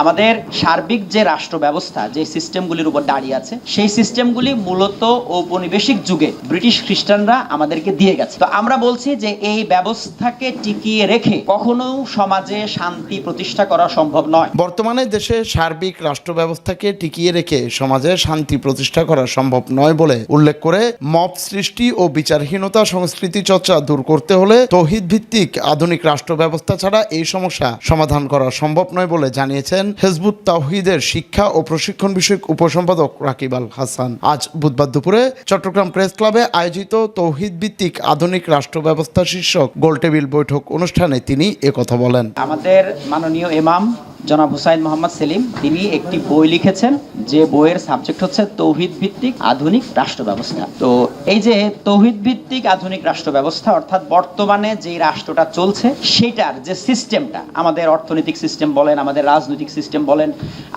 আমাদের সার্বিক যে রাষ্ট্র ব্যবস্থা যে সিস্টেমগুলির উপর দাঁড়িয়ে আছে, সেই সিস্টেমগুলি মূলত ঔপনিবেশিক যুগে ব্রিটিশ খ্রিস্টানরা আমাদেরকে দিয়ে গেছে। তো আমরা বলছি যে এই ব্যবস্থাকে টিকিয়ে রেখে কখনো সমাজে শান্তি প্রতিষ্ঠা করা সম্ভব নয়। বর্তমানে দেশে সার্বিক রাষ্ট্র ব্যবস্থাকে টিকিয়ে রেখে সমাজে শান্তি প্রতিষ্ঠা করা সম্ভব নয় বলে উল্লেখ করে মব সৃষ্টি ও বিচারহীনতা সংস্কৃতি চর্চা দূর করতে হলে তৌহিদ ভিত্তিক আধুনিক রাষ্ট্র ব্যবস্থা ছাড়া এই সমস্যা সমাধান করা সম্ভব নয় বলে জানিয়েছেন হেজবুত তাহিদের শিক্ষা ও প্রশিক্ষণ বিষয়ক উপসম্পাদক রাকিব আল হাসান। আজ বুধবার দুপুরে চট্টগ্রাম প্রেস ক্লাবে আয়োজিত তৌহিদ ভিত্তিক আধুনিক রাষ্ট্র ব্যবস্থা শীর্ষক গোলটেবিল বৈঠক অনুষ্ঠানে তিনি একথা বলেন। আমাদের মাননীয় ইমাম জনাব হুসাইন মোহাম্মদ সেলিম, তিনি একটি বই লিখেছেন। যে বইয়ের সাবজেক্ট হচ্ছে তৌহিদ ভিত্তিক আধুনিক রাষ্ট্র ব্যবস্থা। তো এই যে তৌহিদ ভিত্তিক আধুনিক রাষ্ট্র ব্যবস্থা, অর্থাৎ বর্তমানে যে রাষ্ট্রটা চলছে, সেটার যে সিস্টেমটা আমাদের অর্থনৈতিক সিস্টেম বলেন, আমাদের রাজনৈতিক সিস্টেম বলেন,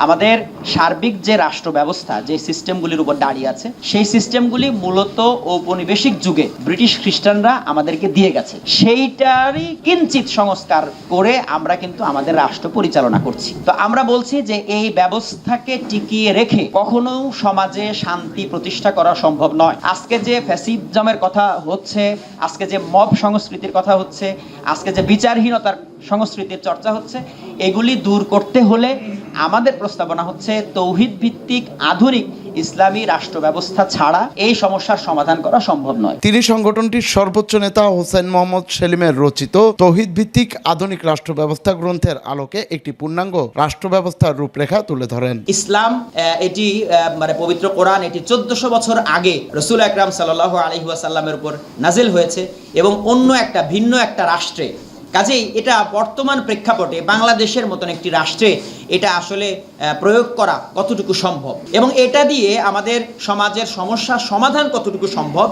আমাদের সার্বিক যে রাষ্ট্র ব্যবস্থা যে সিস্টেমগুলির উপর দাঁড়িয়ে আছে, সেই সিস্টেমগুলি মূলত ঔপনিবেশিক যুগে ব্রিটিশ খ্রিস্টানরা আমাদেরকে দিয়ে গেছে। সেইটারই কিঞ্চিত সংস্কার করে আমরা কিন্তু আমাদের রাষ্ট্র পরিচালনা করছি। তো আমরা বলছি যে এই ব্যবস্থাকে টিকিয়ে রেখে কখনো সমাজে শান্তি প্রতিষ্ঠা করা সম্ভব নয়। আজকে যে ফ্যাসিজমের কথা হচ্ছে, আজকে যে মব সংস্কৃতির কথা হচ্ছে, আজকে যে বিচারহীনতার সংস্কৃতির চর্চা হচ্ছে, এগুলি দূর করতে হলে আমাদের প্রস্তাবনা হচ্ছে তৌহিদ ভিত্তিক আধুনিক ইসলামী রাষ্ট্র ব্যবস্থা ছাড়া এই সমস্যার সমাধান করা সম্ভব নয়। তিনি সংগঠনটির সর্বোচ্চ নেতা হোসেন মোহাম্মদ সেলিমের রচিত তৌহিদ ভিত্তিক আধুনিক রাষ্ট্র ব্যবস্থা গ্রন্থের আলোকে একটি পূর্ণাঙ্গ রাষ্ট্র ব্যবস্থার রূপরেখা তুলে ধরেন। ইসলাম এটি মানে পবিত্র কোরআন এটি চোদ্দশো বছর আগে রসুল আকরাম সাল্লাহ আলহিহাসাল্লামের উপর নাজিল হয়েছে এবং অন্য একটা ভিন্ন একটা রাষ্ট্রে কাজেই এটা বর্তমান প্রেক্ষাপটে বাংলাদেশের মতন একটি রাষ্ট্রে এটা আসলে প্রয়োগ করা কতটুকু সম্ভব? এবং এটা দিয়ে আমাদের সমাজের সমস্যা সমাধান কতটুকু সম্ভব?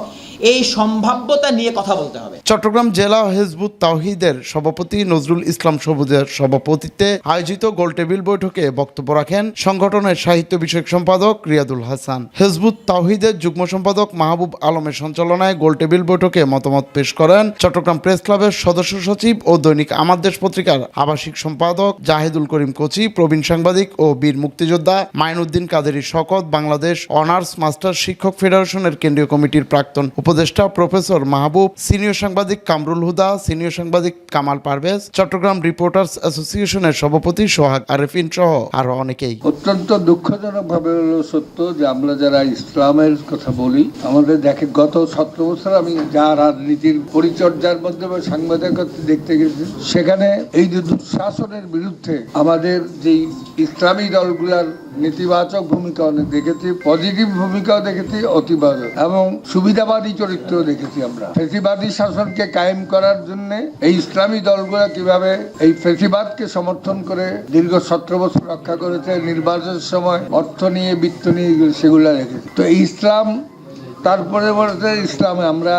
এই সম্ভাব্যতা নিয়ে কথা বলতে হবে। চট্টগ্রাম জেলা হেজবুত তাওহিদের সভাপতি নজরুল ইসলাম সবুজের সভাপতিত্বে আয়োজিত গোলটেবিল বৈঠকে বক্তব্য রাখেন সংগঠনের সাহিত্য বিষয়ক সম্পাদক রিয়াদুল হাসান। হেজবুত তাওহিদের যুগ্ম সম্পাদক মাহবুব আলমের সঞ্চালনায় গোলটেবিল বৈঠকে মতামত পেশ করেন চট্টগ্রাম প্রেস ক্লাবের সদস্য সচিব ও দৈনিক আমার দেশ পত্রিকার আবাসিক সম্পাদক জাহিদুল করিম কোচি, প্রবীণ সাংবাদিক ও বীর মুক্তিযোদ্ধা মাইনুদ্দিন কাদেরী শকত, বাংলাদেশ অনার্স মাস্টার শিক্ষক ফেডারেশনের কেন্দ্রীয় কমিটির প্রাক্তন উপদেষ্টা প্রফেসর মাহবুব, সিনিয়র সাংবাদিক কামরুল হুদা, সিনিয়র সাংবাদিক কামাল পারভেজ, চট্টগ্রাম রিপোর্টার্স অ্যাসোসিয়েশনের সভাপতি সোহাগ আরেফিন সহ আরও অনেকেই। অত্যন্ত দুঃখজনক ভাবে হলো সত্য যে আমরা যারা ইসলামের কথা বলি, আমাদের দেখে গত সতেরো বছর আমি যা রাজনীতির পরিচর্যার মাধ্যমে সাংবাদিকতা দেখতে গেছি, সেখানে এই যে দুঃশাসনের বিরুদ্ধে আমাদের যেই ইসলামী দলগুলার নেতিবাচক ভূমিকা অনেক দেখেছি পজিটিভ ভূমিকাও দেখেছি, অতিবাচক এবং সুবিধাবাদী চরিত্র দেখেছি আমরা। ফেসিবাদী শাসনকে কায়েম করার জন্য এই ইসলামী দলগুলো কীভাবে এই ফেসিবাদকে সমর্থন করে দীর্ঘ সতেরো বছর রক্ষা করেছে, নির্বাচনের সময় অর্থ নিয়ে, বৃত্ত নিয়ে সেগুলো রেখেছে। তো ইসলাম, তারপরে বলতে ইসলামে আমরা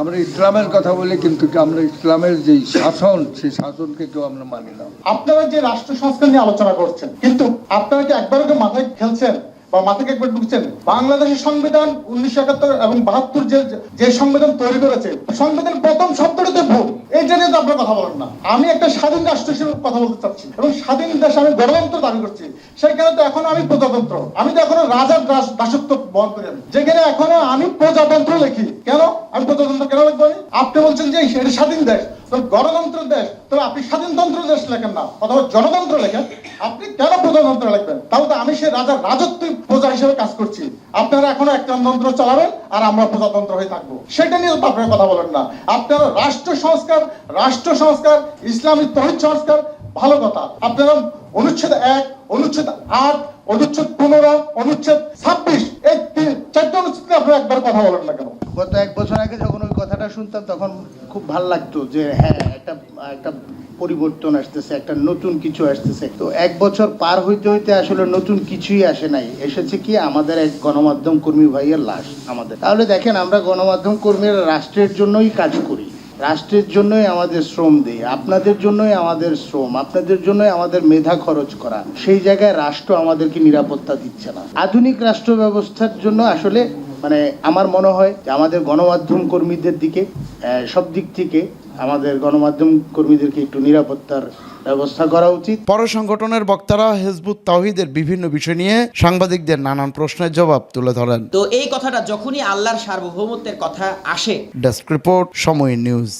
আমরা ইসলামের কথা বলি, কিন্তু আমরা ইসলামের যে শাসন, সেই শাসনকে কেউ আমরা মানি না। আপনারা যে রাষ্ট্র সংস্কার নিয়ে আলোচনা করছেন, কিন্তু আপনারা কি একবারও কেউ মাথায় খেলছেন বা মাথায় একবার ঢুকছেন? বাংলাদেশের সংবিধান উনিশশো একাত্তর এবং বাহাত্তর যে যে সংবিধান তৈরি করেছে, সংবিধান প্রথম শব্দটাতে ভুল এইটা নিয়ে তো আপনার কথা বলেন না। আমি একটা স্বাধীন রাষ্ট্র হিসেবে কথা বলতে চাচ্ছি এবং স্বাধীন দেশ আমি গণতন্ত্র দাবি করছি। সেখানে তো এখন আমি প্রজাতন্ত্র। আমি তো এখনও রাজার দাস- দাসত্ব বহন করি আমি। যেখানে এখনও আমি প্রজাতন্ত্র লিখি। কেন? আমি প্রজাতন্ত্র কেন লিখব? আপনি বলছেন যে এটা স্বাধীন দেশ। গণতন্ত্র দেশ তবে আপনি স্বাধীনতন্ত্র দেশ লেখেন না অথবা জনতন্ত্র লেখেন। আপনি কেন প্রজাতন্ত্র লিখবেন? তাহলে তো আমি সে রাজার রাজত্ব প্রজা হিসেবে কাজ করছি। আপনারা এখনও একতন্ত্র চালাবেন আর আমরা প্রজাতন্ত্র হয়ে থাকব। সেটা নিয়ে তো আপনারা কথা বলেন না। আপনারা রাষ্ট্র সংস্কার রাষ্ট্র সংস্কার, ইসলামী তহিদ সংস্কার, ভালো কথা। আপনারা অনুচ্ছেদ এক, অনুচ্ছেদ আট, অনুচ্ছেদ পনেরো, অনুচ্ছেদ ছাব্বিশ, এই চারটে অনুচ্ছেদ আপনারা একবার কথা বলেন না কেন? গত এক শুনতাম তখন খুব ভালো লাগতো যে হ্যাঁ একটা একটা পরিবর্তন আসতেছে, একটা নতুন কিছু আসতেছে। তো এক বছর পার হইতে হইতে আসলে নতুন কিছুই আসে নাই। এসেছে কি আমাদের এক গণমাধ্যম কর্মী ভাইয়ের লাশ আমাদের। তাহলে দেখেন, আমরা গণমাধ্যম কর্মীরা রাষ্ট্রের জন্যই কাজ করি। রাষ্ট্রের জন্যই আমাদের শ্রম দেই। আপনাদের জন্যই আমাদের শ্রম, আপনাদের জন্যই আমাদের মেধা খরচ করা। সেই জায়গায় রাষ্ট্র আমাদেরকে নিরাপত্তা দিচ্ছে না। আধুনিক রাষ্ট্র ব্যবস্থার জন্য আসলে মানে আমার মনে হয় যে আমাদের গণমাধ্যম কর্মীদের দিকে সব দিক থেকে আমাদের গণমাধ্যম কর্মীদেরকে একটু নিরাপত্তার ব্যবস্থা করা উচিত। পর সংগঠনের বক্তারা হেজবুত তাওহিদের বিভিন্ন বিষয় নিয়ে সাংবাদিকদের নানান প্রশ্নের জবাব তুলে ধরেন। তো এই কথাটা যখনই আল্লাহর সার্বভৌমত্বের কথা আসে। Desk report Somoy news.